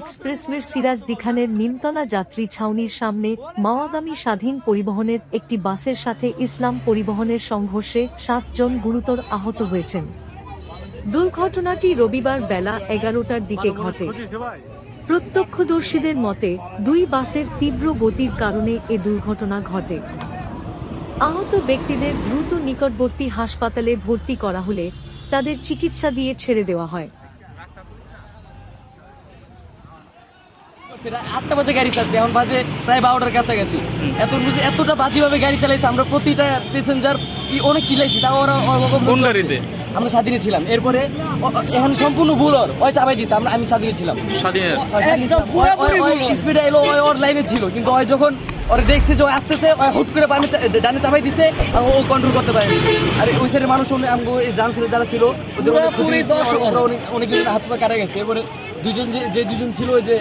এক্সপ্রেসওয়ের সিরাজ দিখানের নিমতলা যাত্রী ছাউনির সামনে মাওয়াগামী স্বাধীন পরিবহনের একটি বাসের সাথে ইসলাম পরিবহনের সংঘর্ষে সাতজন গুরুতর আহত হয়েছেন। দুর্ঘটনাটি রবিবার বেলা এগারোটার দিকে ঘটে। প্রত্যক্ষদর্শীদের মতে, দুই বাসের তীব্র গতির কারণে এ দুর্ঘটনা ঘটে। আহত ব্যক্তিদের দ্রুত নিকটবর্তী হাসপাতালে ভর্তি করা হলে তাদের চিকিৎসা দিয়ে ছেড়ে দেওয়া হয়। আটটা বাজে গাড়ি চালাচ্ছে এখন বাজে প্রায় বারোটার কাছাকাছি। এত এতটা বাজেভাবে গাড়ি চালাইছে আমরা প্রতিটা প্যাসেঞ্জার অনেক চিল্লাইছি তাও ওরা কোন গাড়িতে? আমরা স্বাধীনে ছিলাম। এরপরে এখন সম্পূর্ণ ভুল ওর ওই চাপাই দিচ্ছে আমরা আমি স্বাধীনে ছিলাম। স্পিডে এলো ওর লাইনে ছিল। কিন্তু ওই যখন ওর দেখছে যে ও আসতেছে ওই হুট করে চা- ডানে চাপাই দিছে আর ও কন্ট্রোল করতে পারেনি আর ওই সাইডের মানুষ এই জানছিল যারা ছিল ওদের অনেক অনেক হাত পা কাটা গেছে। এরপরে দুজন যে যে দুজন ছিল যে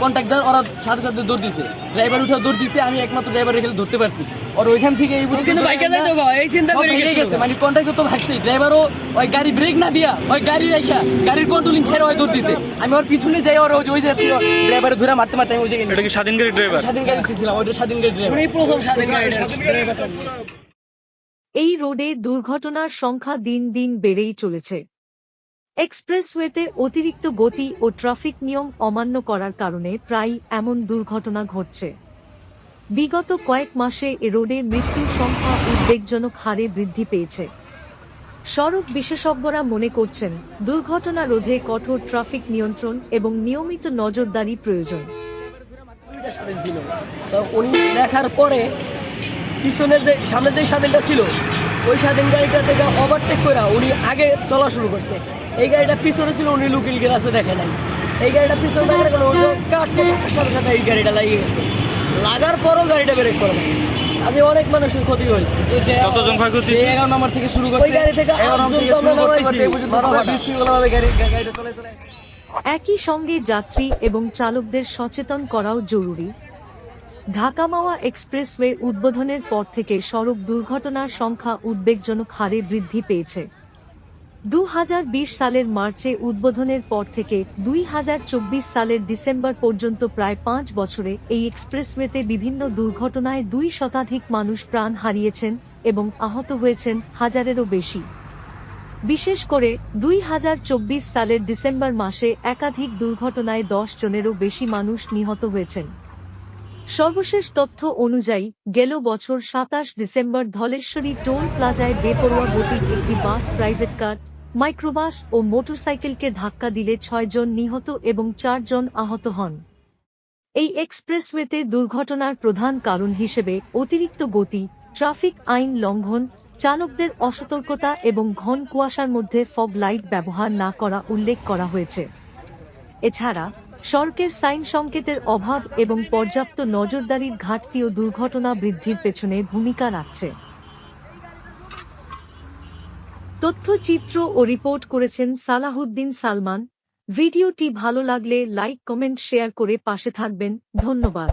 কন্ট্রাক্টর ওরা সাথে সাথে দৌড় দিছে। ড্রাইভার উঠে দৌড় দিছে আমি একমাত্র ড্রাইভার রেখে ধরতে পারছি। আর ওইখান থেকে এই কিন্তু বাইকে যাইতো এই চিন্তা করে। গেছে মানে কন্ট্রাক্টর তো ভাগছে ড্রাইভারও ওই গাড়ি ব্রেক না দিয়া ওই গাড়ি রেখা গাড়ির কন্ট্রোলিং ছেড়ে ওই দৌড় দিছে। আমি ওর পিছনে যাই ওর ওই যে- ড্রাইভারে ধরে মারতে মারতে আমি ওই জায়গায় এটা কি স্বাধীন গাড়ি ড্রাইভার স্বাধীন গাড়ি ছিলাম ওইটা স্বাধীন গাড়ি ড্রাইভার এই প্রথম স্বাধীন গাড়ি এই রোডে দুর্ঘটনার সংখ্যা দিন দিন বেড়েই চলেছে। এক্সপ্রেসওয়েতে অতিরিক্ত গতি ও ট্রাফিক নিয়ম অমান্য করার কারণে প্রায় এমন দুর্ঘটনা ঘটছে। বিগত কয়েক মাসে এ রোডে মৃত্যুর সংখ্যা উদ্বেগজনক হারে বৃদ্ধি পেয়েছে। সড়ক বিশেষজ্ঞরা মনে করছেন, দুর্ঘটনা রোধে কঠোর ট্রাফিক নিয়ন্ত্রণ এবং নিয়মিত নজরদারি প্রয়োজন। উনি দেখার পরে পিছনের যে সামনের যে স্বাধীনটা ছিল, ওই স্বাধীন গাড়িটা থেকে ওভারটেক করে উনি আগে চলা শুরু করছে। এই গাড়িটা পিছনে ছিল উনি লুকিল গ্লাসে দেখে নাই। এই গাড়িটা পিছনে দেখার কারণে উনি কাটছে কাটার সাথে সাথে এই গাড়িটা লাগিয়ে গেছে। লাগার পরও গাড়িটা ব্রেক করে আজ অনেক মানুষের ক্ষতি হয়েছে। কতজন ক্ষয়ক্ষতি নম্বর থেকে শুরু করছে ওই গাড়ি থেকে এগারো নম্বর থেকে শুরু করতে বিশৃঙ্খলাভাবে গাড়ি গাড়িটা চলে চলে। একই সঙ্গে যাত্রী এবং চালকদের সচেতন করাও জরুরি। ঢাকা মাওয়া এক্সপ্রেসওয়ে উদ্বোধনের পর থেকে সড়ক দুর্ঘটনার সংখ্যা উদ্বেগজনক হারে বৃদ্ধি পেয়েছে। দু হাজার বিশ সালের মার্চে উদ্বোধনের পর থেকে দুই হাজার চব্বিশ সালের ডিসেম্বর পর্যন্ত প্রায় পাঁচ বছরে এই এক্সপ্রেসওয়েতে বিভিন্ন দুর্ঘটনায় দুই শতাধিক মানুষ প্রাণ হারিয়েছেন এবং আহত হয়েছেন হাজারেরও বেশি। বিশেষ করে দুই হাজার চব্বিশ সালের ডিসেম্বর মাসে একাধিক দুর্ঘটনায় দশ জনেরও বেশি মানুষ নিহত হয়েছেন। সর্বশেষ তথ্য অনুযায়ী, গেল বছর সাতাশ ডিসেম্বর ধলেশ্বরী টোল প্লাজায় বেপরোয়া গতির একটি বাস প্রাইভেট কার মাইক্রোবাস ও মোটরসাইকেলকে ধাক্কা দিলে ছয়জন নিহত এবং চারজন আহত হন। এই এক্সপ্রেসওয়েতে দুর্ঘটনার প্রধান কারণ হিসেবে অতিরিক্ত গতি, ট্রাফিক আইন লঙ্ঘন, চালকদের অসতর্কতা এবং ঘন কুয়াশার মধ্যে ফগ লাইট ব্যবহার না করা উল্লেখ করা হয়েছে। এছাড়া, সড়কের সাইন সংকেতের অভাব এবং পর্যাপ্ত নজরদারির ঘাটতিও দুর্ঘটনা বৃদ্ধির পেছনে ভূমিকা রাখছে। তথ্যচিত্র ও রিপোর্ট করেছেন সালাহুদ্দিন সালমান। ভিডিওটি ভালো লাগলে লাইক, কমেন্ট, শেয়ার করে পাশে থাকবেন। ধন্যবাদ।